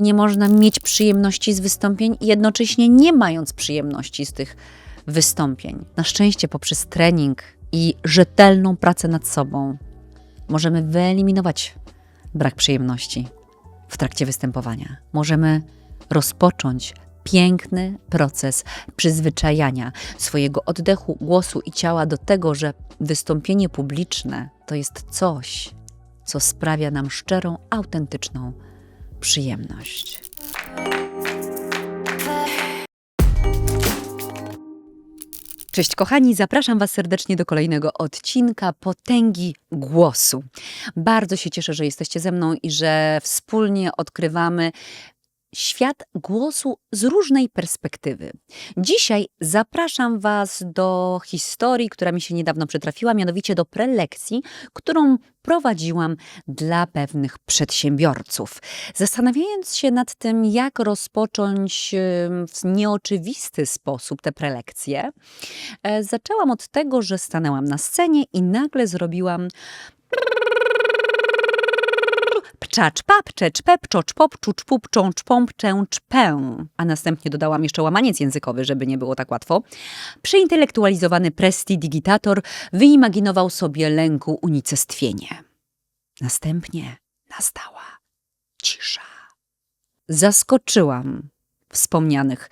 Nie można mieć przyjemności z wystąpień, jednocześnie nie mając przyjemności z tych wystąpień. Na szczęście poprzez trening i rzetelną pracę nad sobą możemy wyeliminować brak przyjemności w trakcie występowania. Możemy rozpocząć piękny proces przyzwyczajania swojego oddechu, głosu i ciała do tego, że wystąpienie publiczne to jest coś, co sprawia nam szczerą, autentyczną przyjemność. Cześć kochani, zapraszam Was serdecznie do kolejnego odcinka Potęgi Głosu. Bardzo się cieszę, że jesteście ze mną i że wspólnie odkrywamy świat głosu z różnej perspektywy. Dzisiaj zapraszam Was do historii, która mi się niedawno przytrafiła, mianowicie do prelekcji, którą prowadziłam dla pewnych przedsiębiorców. Zastanawiając się nad tym, jak rozpocząć w nieoczywisty sposób te prelekcje, e, zaczęłam od tego, że stanęłam na scenie i nagle zrobiłam Pczacz, pap, czecz, pep, czocz, pop, czucz, pup, czącz, pomp, częcz, pę. A następnie dodałam jeszcze łamaniec językowy, żeby nie było tak łatwo. Przeintelektualizowany prestidigitator wyimaginował sobie lęku unicestwienie. Następnie nastała cisza. Zaskoczyłam wspomnianych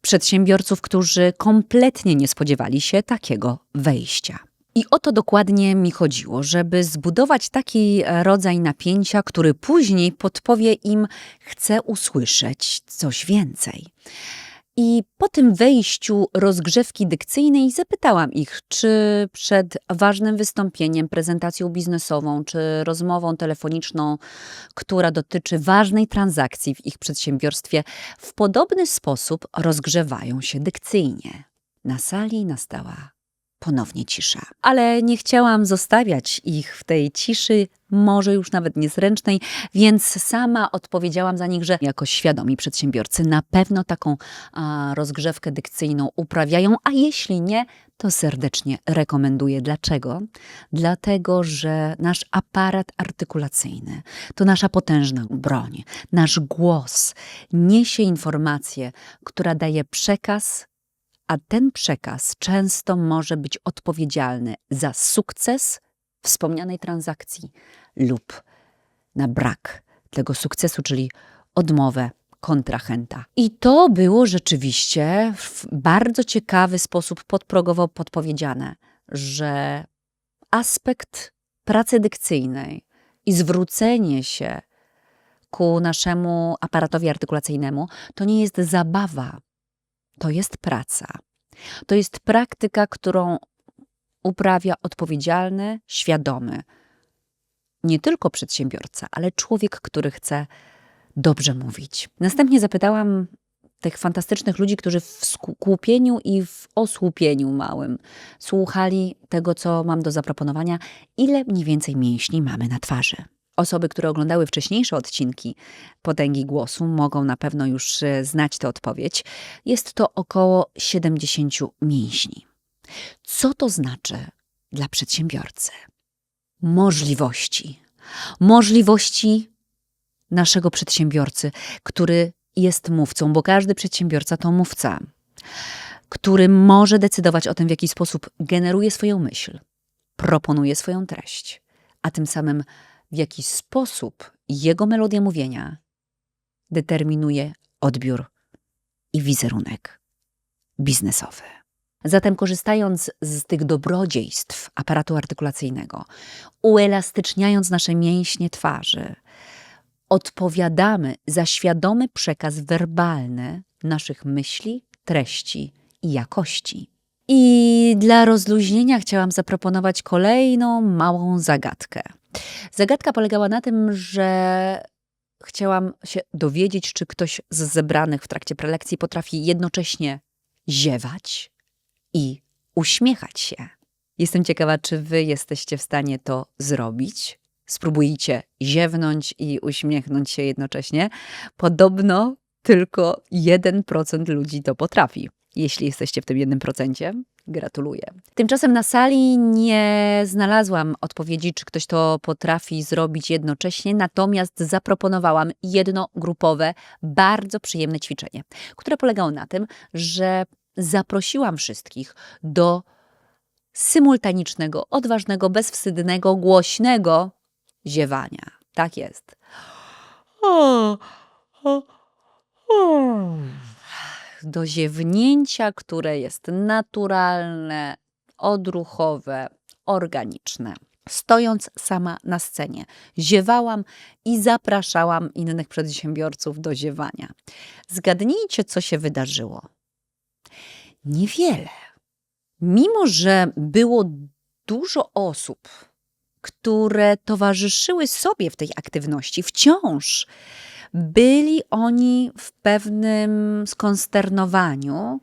przedsiębiorców, którzy kompletnie nie spodziewali się takiego wejścia. I o to dokładnie mi chodziło, żeby zbudować taki e, rodzaj napięcia, który później podpowie im, chcę usłyszeć coś więcej. I po tym wejściu rozgrzewki dykcyjnej zapytałam ich, czy przed ważnym wystąpieniem, prezentacją biznesową, czy rozmową telefoniczną, która dotyczy ważnej transakcji w ich przedsiębiorstwie, w podobny sposób rozgrzewają się dykcyjnie. Na sali nastała ponownie cisza. Ale nie chciałam zostawiać ich w tej ciszy, może już nawet niezręcznej, więc sama odpowiedziałam za nich, że jako świadomi przedsiębiorcy na pewno taką a, rozgrzewkę dykcyjną uprawiają, a jeśli nie, to serdecznie rekomenduję. Dlaczego? Dlatego, że nasz aparat artykulacyjny to nasza potężna broń. Nasz głos niesie informację, która daje przekaz a ten przekaz często może być odpowiedzialny za sukces wspomnianej transakcji lub na brak tego sukcesu, czyli odmowę kontrahenta. I to było rzeczywiście w bardzo ciekawy sposób podprogowo podpowiedziane, że aspekt pracy dykcyjnej i zwrócenie się ku naszemu aparatowi artykulacyjnemu to nie jest zabawa, to jest praca. To jest praktyka, którą uprawia odpowiedzialny, świadomy nie tylko przedsiębiorca, ale człowiek, który chce dobrze mówić. Następnie zapytałam tych fantastycznych ludzi, którzy w skupieniu i w osłupieniu małym słuchali tego, co mam do zaproponowania, ile mniej więcej mięśni mamy na twarzy. Osoby, które oglądały wcześniejsze odcinki Potęgi Głosu, mogą na pewno już e, znać tę odpowiedź. Jest to około 70 mięśni. Co to znaczy dla przedsiębiorcy? Możliwości. Możliwości naszego przedsiębiorcy, który jest mówcą, bo każdy przedsiębiorca to mówca, który może decydować o tym, w jaki sposób generuje swoją myśl, proponuje swoją treść, a tym samym w jaki sposób jego melodia mówienia determinuje odbiór i wizerunek biznesowy. Zatem, korzystając z tych dobrodziejstw aparatu artykulacyjnego, uelastyczniając nasze mięśnie twarzy, odpowiadamy za świadomy przekaz werbalny naszych myśli, treści i jakości. I dla rozluźnienia chciałam zaproponować kolejną małą zagadkę. Zagadka polegała na tym, że chciałam się dowiedzieć, czy ktoś z zebranych w trakcie prelekcji potrafi jednocześnie ziewać i uśmiechać się. Jestem ciekawa, czy wy jesteście w stanie to zrobić. Spróbujcie ziewnąć i uśmiechnąć się jednocześnie. Podobno tylko 1% ludzi to potrafi. Jeśli jesteście w tym jednym procencie, gratuluję. Tymczasem na sali nie znalazłam odpowiedzi, czy ktoś to potrafi zrobić jednocześnie, natomiast zaproponowałam jedno grupowe, bardzo przyjemne ćwiczenie, które polegało na tym, że zaprosiłam wszystkich do symultanicznego, odważnego, bezwstydnego, głośnego ziewania. Tak jest. Do ziewnięcia, które jest naturalne, odruchowe, organiczne. Stojąc sama na scenie, ziewałam i zapraszałam innych przedsiębiorców do ziewania. Zgadnijcie, co się wydarzyło. Niewiele. Mimo, że było dużo osób, które towarzyszyły sobie w tej aktywności, wciąż byli oni w pewnym skonsternowaniu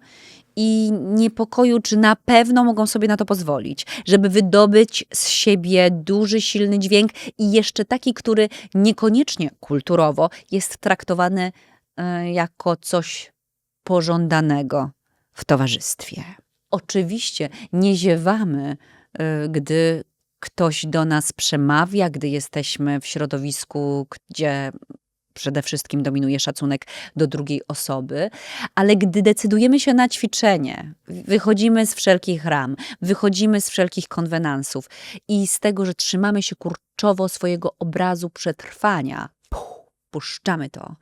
i niepokoju, czy na pewno mogą sobie na to pozwolić, żeby wydobyć z siebie duży, silny dźwięk i jeszcze taki, który niekoniecznie kulturowo jest traktowany e, jako coś pożądanego w towarzystwie. Oczywiście nie ziewamy, y, gdy ktoś do nas przemawia, gdy jesteśmy w środowisku, gdzie przede wszystkim dominuje szacunek do drugiej osoby, ale gdy decydujemy się na ćwiczenie, wychodzimy z wszelkich ram, wychodzimy z wszelkich konwenansów i z tego, że trzymamy się kurczowo swojego obrazu przetrwania, puszczamy to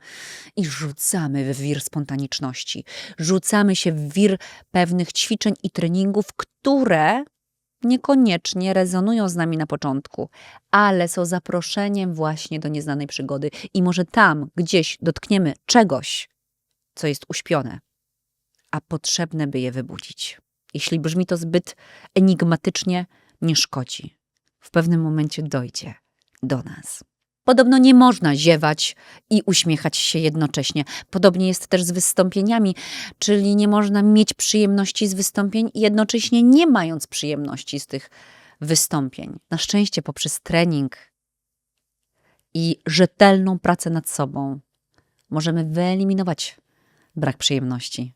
i rzucamy w wir spontaniczności. Rzucamy się w wir pewnych ćwiczeń i treningów, które niekoniecznie rezonują z nami na początku, ale są zaproszeniem właśnie do nieznanej przygody. I może tam gdzieś dotkniemy czegoś, co jest uśpione, a potrzebne, by je wybudzić. Jeśli brzmi to zbyt enigmatycznie, nie szkodzi. W pewnym momencie dojdzie do nas. Podobno nie można ziewać i uśmiechać się jednocześnie. Podobnie jest też z wystąpieniami, czyli nie można mieć przyjemności z wystąpień i jednocześnie nie mając przyjemności z tych wystąpień. Na szczęście poprzez trening i rzetelną pracę nad sobą możemy wyeliminować brak przyjemności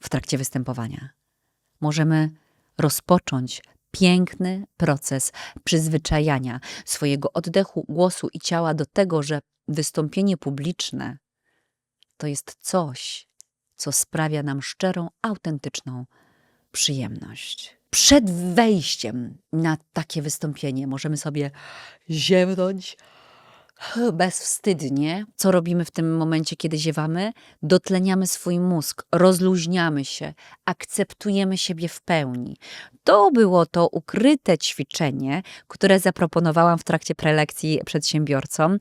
w trakcie występowania. Możemy rozpocząć piękny proces przyzwyczajania swojego oddechu, głosu i ciała do tego, że wystąpienie publiczne to jest coś, co sprawia nam szczerą, autentyczną przyjemność. Przed wejściem na takie wystąpienie możemy sobie ziewnąć bezwstydnie. Co robimy w tym momencie, kiedy ziewamy? Dotleniamy swój mózg, rozluźniamy się, akceptujemy siebie w pełni. To było to ukryte ćwiczenie, które zaproponowałam w trakcie prelekcji przedsiębiorcom,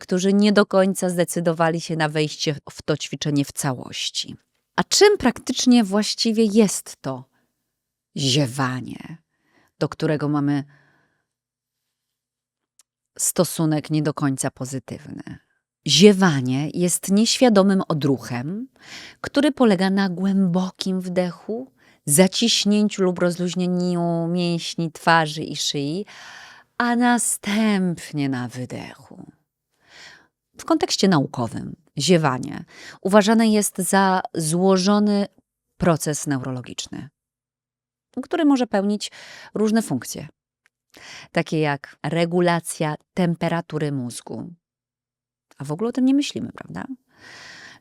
którzy nie do końca zdecydowali się na wejście w to ćwiczenie w całości. A czym praktycznie właściwie jest to ziewanie, do którego mamy stosunek nie do końca pozytywny. Ziewanie jest nieświadomym odruchem, który polega na głębokim wdechu, zaciśnięciu lub rozluźnieniu mięśni twarzy i szyi, a następnie na wydechu. W kontekście naukowym ziewanie uważane jest za złożony proces neurologiczny, który może pełnić różne funkcje takie jak regulacja temperatury mózgu. A w ogóle o tym nie myślimy, prawda?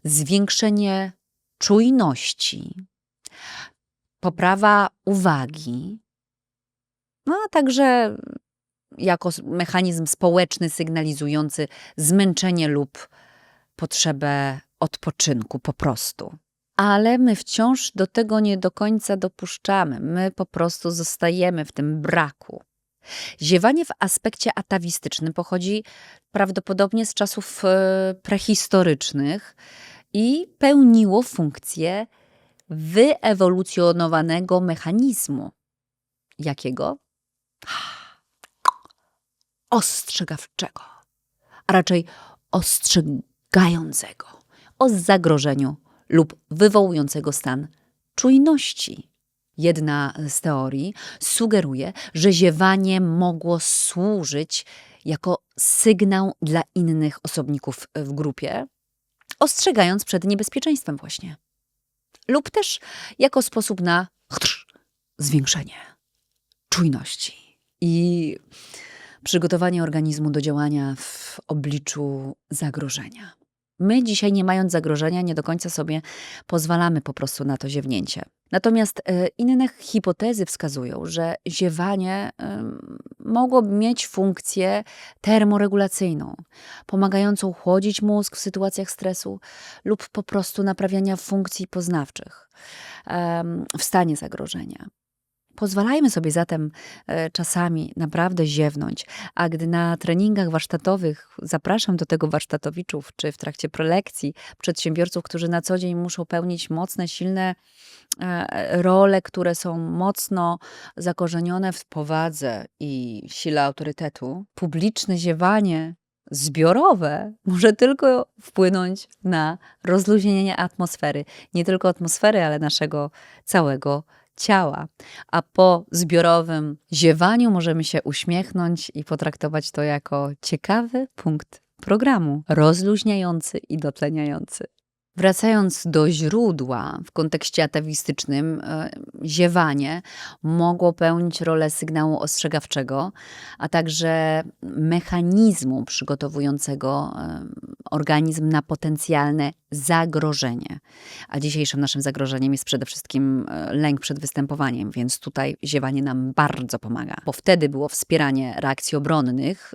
Zwiększenie czujności, poprawa uwagi, no a także jako mechanizm społeczny sygnalizujący zmęczenie lub potrzebę odpoczynku po prostu. Ale my wciąż do tego nie do końca dopuszczamy. My po prostu zostajemy w tym braku. Ziewanie w aspekcie atawistycznym pochodzi prawdopodobnie z czasów e, prehistorycznych i pełniło funkcję wyewolucjonowanego mechanizmu. Jakiego? Ostrzegawczego, a raczej ostrzegającego o zagrożeniu lub wywołującego stan czujności. Jedna z teorii sugeruje, że ziewanie mogło służyć jako sygnał dla innych osobników w grupie, ostrzegając przed niebezpieczeństwem właśnie. lub też jako sposób na zwiększenie czujności i przygotowanie organizmu do działania w obliczu zagrożenia. My dzisiaj, nie mając zagrożenia, nie do końca sobie pozwalamy po prostu na to ziewnięcie. Natomiast e, inne hipotezy wskazują, że ziewanie mogłoby mieć funkcję termoregulacyjną, pomagającą chłodzić mózg w sytuacjach stresu lub po prostu naprawiania funkcji poznawczych w stanie zagrożenia. Pozwalajmy sobie zatem e, czasami naprawdę ziewnąć, a gdy na treningach warsztatowych zapraszam do tego warsztatowiczów, czy w trakcie prelekcji przedsiębiorców, którzy na co dzień muszą pełnić mocne, silne e, role, które są mocno zakorzenione w powadze i sile autorytetu, publiczne ziewanie zbiorowe może tylko wpłynąć na rozluźnienie atmosfery. Nie tylko atmosfery, ale naszego całego ciała, a po zbiorowym ziewaniu możemy się uśmiechnąć i potraktować to jako ciekawy punkt programu, rozluźniający i dotleniający. Wracając do źródła w kontekście atawistycznym, e, ziewanie mogło pełnić rolę sygnału ostrzegawczego, a także mechanizmu przygotowującego organizm na potencjalne zagrożenie. A dzisiejszym naszym zagrożeniem jest przede wszystkim e, lęk przed występowaniem, więc tutaj ziewanie nam bardzo pomaga, bo wtedy było wspieranie reakcji obronnych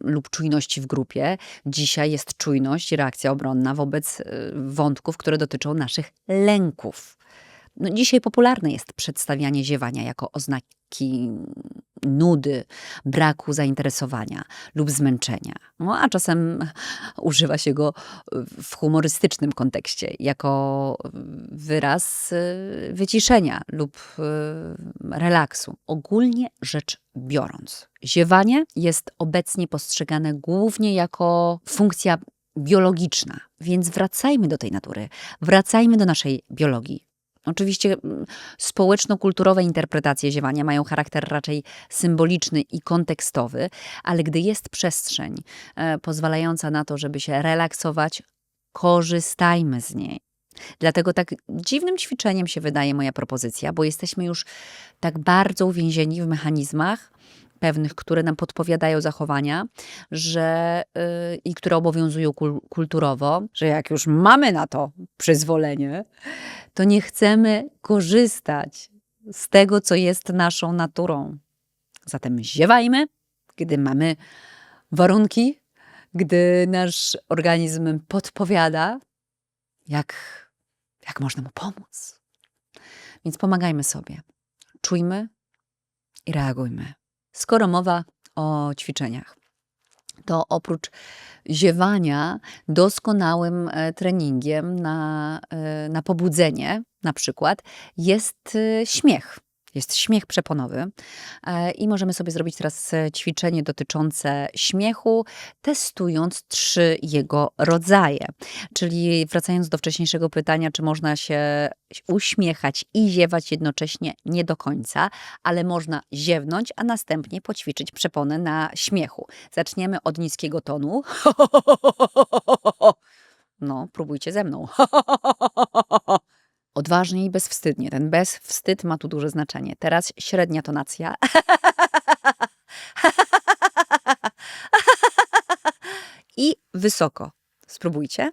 lub czujności w grupie. Dzisiaj jest czujność i reakcja obronna wobec wątków, które dotyczą naszych lęków. No, dzisiaj popularne jest przedstawianie ziewania jako oznaki nudy, braku zainteresowania lub zmęczenia. No, a czasem używa się go w humorystycznym kontekście, jako wyraz y, wyciszenia lub y, relaksu. Ogólnie rzecz biorąc, ziewanie jest obecnie postrzegane głównie jako funkcja biologiczna. Więc wracajmy do tej natury, wracajmy do naszej biologii. Oczywiście mm, społeczno-kulturowe interpretacje ziewania mają charakter raczej symboliczny i kontekstowy, ale gdy jest przestrzeń e, pozwalająca na to, żeby się relaksować, korzystajmy z niej. Dlatego tak dziwnym ćwiczeniem się wydaje moja propozycja, bo jesteśmy już tak bardzo uwięzieni w mechanizmach, pewnych, które nam podpowiadają zachowania, że yy, i które obowiązują kul kulturowo, że jak już mamy na to przyzwolenie, to nie chcemy korzystać z tego, co jest naszą naturą. Zatem ziewajmy, gdy mamy warunki, gdy nasz organizm podpowiada, jak, jak można mu pomóc. Więc pomagajmy sobie. Czujmy i reagujmy. Skoro mowa o ćwiczeniach, to oprócz ziewania doskonałym e, treningiem na, e, na pobudzenie, na przykład, jest e, śmiech. Jest śmiech przeponowy e, i możemy sobie zrobić teraz e, ćwiczenie dotyczące śmiechu, testując trzy jego rodzaje. Czyli wracając do wcześniejszego pytania, czy można się uśmiechać i ziewać jednocześnie, nie do końca, ale można ziewnąć, a następnie poćwiczyć przeponę na śmiechu. Zaczniemy od niskiego tonu. No, próbujcie ze mną. Odważnie i bezwstydnie. Ten bezwstyd ma tu duże znaczenie. Teraz średnia tonacja. I wysoko. Spróbujcie.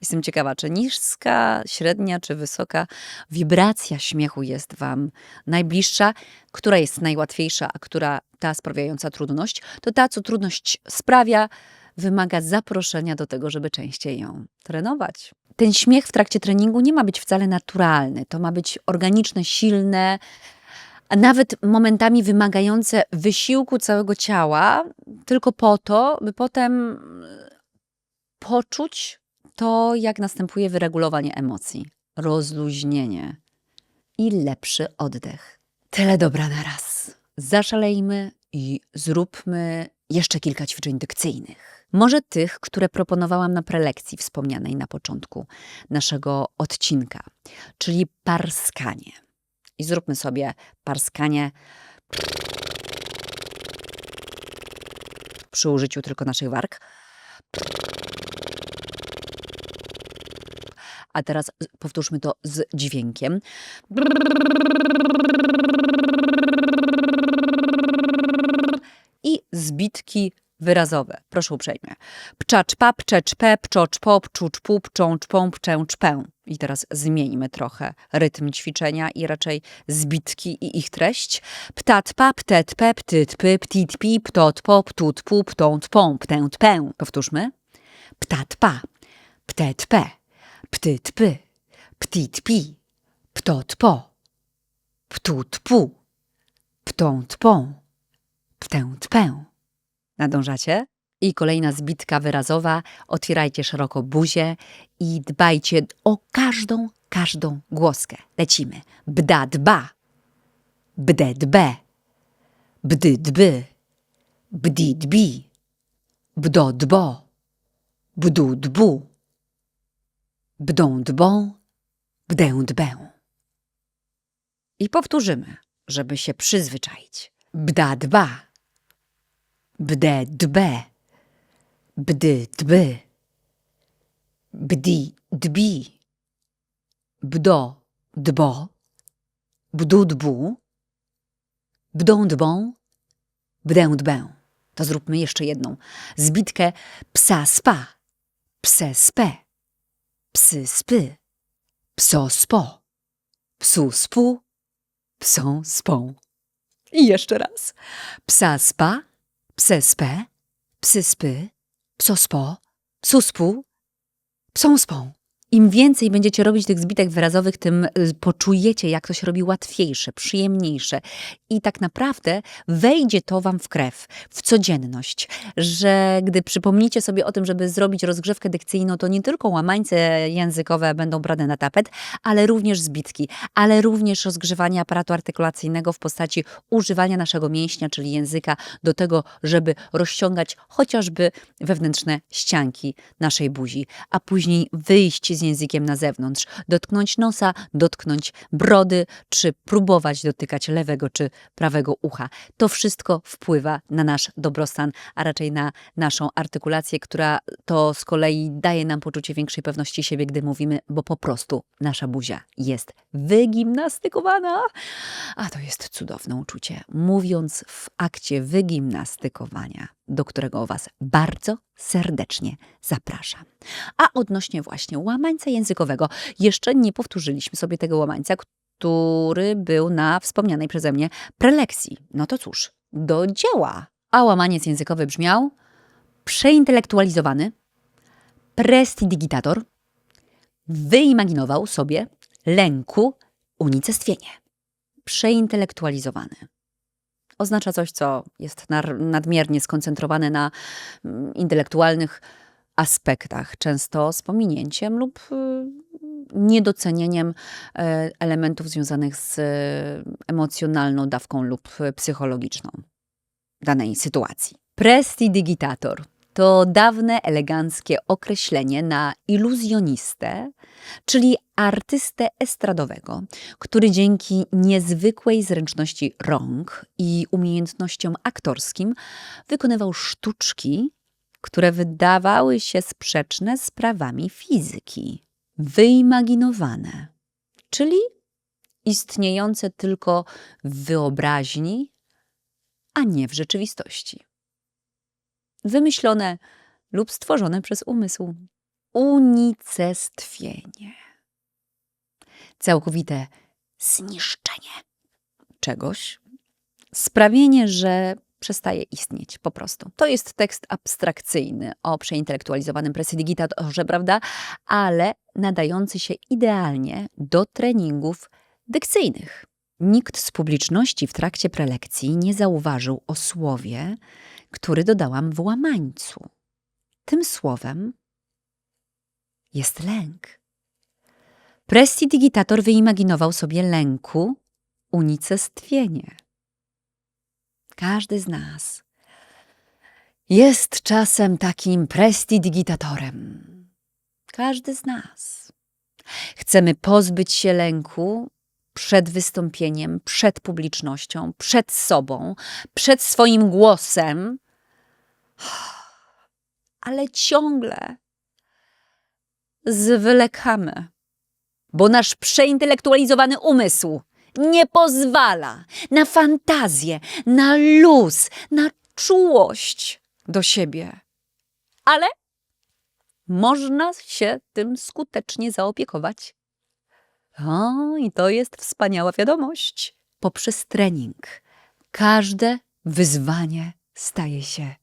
Jestem ciekawa, czy niska, średnia czy wysoka wibracja śmiechu jest Wam najbliższa, która jest najłatwiejsza, a która ta sprawiająca trudność, to ta, co trudność sprawia, wymaga zaproszenia do tego, żeby częściej ją trenować. Ten śmiech w trakcie treningu nie ma być wcale naturalny, to ma być organiczne, silne, a nawet momentami wymagające wysiłku całego ciała, tylko po to, by potem poczuć to, jak następuje wyregulowanie emocji, rozluźnienie i lepszy oddech. Tyle dobra na raz. Zaszalejmy i zróbmy jeszcze kilka ćwiczeń dykcyjnych. Może tych, które proponowałam na prelekcji wspomnianej na początku naszego odcinka, czyli parskanie. I zróbmy sobie parskanie przy użyciu tylko naszych warg. A teraz powtórzmy to z dźwiękiem. I zbitki wyrazowe. Proszę uprzejmie. Pczacz pa, pczecz pe, pczocz po, pczucz pu, pczącz pą, pczęcz pę. I teraz zmieńmy trochę rytm ćwiczenia i raczej zbitki i ich treść. Ptat pa, ptet pe, ptyt py, ptit pi, ptot po, ptut pu, ptąt pą, ptęt pę. Powtórzmy. Ptat pa, ptet pe, ptyt py, ptit pi, ptot po, ptut pu, ptąt pą, ptęt pę. Nadążacie? I kolejna zbitka wyrazowa. Otwierajcie szeroko buzię i dbajcie o każdą, każdą głoskę. Lecimy. Bda dba. Bde dbe. Bdy dby. Bdi dbi. Bdo dbo. Bdu dbu. Bdą dbą. Bdę dbę. I powtórzymy, żeby się przyzwyczaić. Bda dba. Bde dbe. Bdy dby. Bdi dbi. Bdo dbo. Bdu dbu. Bdą dbą. Bdę dbę. To zróbmy jeszcze jedną. Zbitkę psa spa. Pse spe. Psy spy. Pso spo. Psu spu. Psą spą. I jeszcze raz. Psa spa. Pse spe. Psy spy. Pso spo. Psu spu. Psą spą. Im więcej będziecie robić tych zbitek wyrazowych, tym y, poczujecie, jak to się robi łatwiejsze, przyjemniejsze. I tak naprawdę wejdzie to wam w krew, w codzienność, że gdy przypomnicie sobie o tym, żeby zrobić rozgrzewkę dykcyjną, to nie tylko łamańce językowe będą brane na tapet, ale również zbitki, ale również rozgrzewanie aparatu artykulacyjnego w postaci używania naszego mięśnia, czyli języka, do tego, żeby rozciągać chociażby wewnętrzne ścianki naszej buzi, a później wyjść z językiem na zewnątrz, dotknąć nosa, dotknąć brody, czy próbować dotykać lewego czy prawego ucha. To wszystko wpływa na nasz dobrostan, a raczej na naszą artykulację, która to z kolei daje nam poczucie większej pewności siebie, gdy mówimy, bo po prostu nasza buzia jest wygimnastykowana. A to jest cudowne uczucie. Mówiąc w akcie wygimnastykowania, do którego Was bardzo serdecznie zapraszam. A odnośnie właśnie łamańca językowego, jeszcze nie powtórzyliśmy sobie tego łamańca, który był na wspomnianej przeze mnie prelekcji. No to cóż, do dzieła. A łamaniec językowy brzmiał przeintelektualizowany, prestidigitator, wyimaginował sobie lęku unicestwienie. Przeintelektualizowany. Oznacza coś, co jest nadmiernie skoncentrowane na mm, intelektualnych aspektach, często z pominięciem lub y, niedocenieniem e, elementów związanych z e, emocjonalną dawką lub psychologiczną danej sytuacji. Prestidigitator to dawne eleganckie określenie na iluzjonistę, czyli artystę estradowego, który dzięki niezwykłej zręczności rąk i umiejętnościom aktorskim wykonywał sztuczki, które wydawały się sprzeczne z prawami fizyki, wyimaginowane, czyli istniejące tylko w wyobraźni, a nie w rzeczywistości. Wymyślone lub stworzone przez umysł. Unicestwienie. Całkowite zniszczenie czegoś, sprawienie, że przestaje istnieć po prostu. To jest tekst abstrakcyjny o przeintelektualizowanym prestidigitatorze, prawda? Ale nadający się idealnie do treningów dykcyjnych. Nikt z publiczności w trakcie prelekcji nie zauważył o słowie, który dodałam w łamańcu. Tym słowem jest lęk. Prestidigitator wyimaginował sobie lęku unicestwienie. Każdy z nas jest czasem takim prestidigitatorem. Każdy z nas. Chcemy pozbyć się lęku przed wystąpieniem, przed publicznością, przed sobą, przed swoim głosem, Ale ciągle zwlekamy, bo nasz przeintelektualizowany umysł nie pozwala na fantazję, na luz, na czułość do siebie. Ale można się tym skutecznie zaopiekować. O, i to jest wspaniała wiadomość. Poprzez trening każde wyzwanie staje się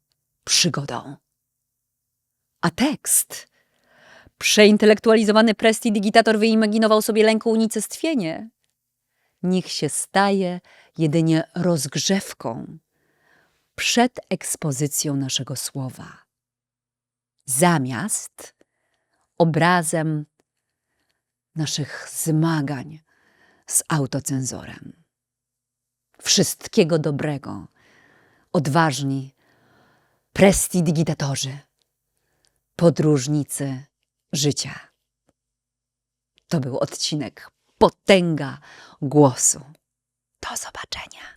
przygodą. A tekst? Przeintelektualizowany prestidigitator wyimaginował sobie lęku unicestwienie. Niech się staje jedynie rozgrzewką przed ekspozycją naszego słowa. Zamiast obrazem naszych zmagań z autocenzorem. Wszystkiego dobrego, odważni prestidigitatorzy, podróżnicy życia. To był odcinek Potęga głosu. Do zobaczenia.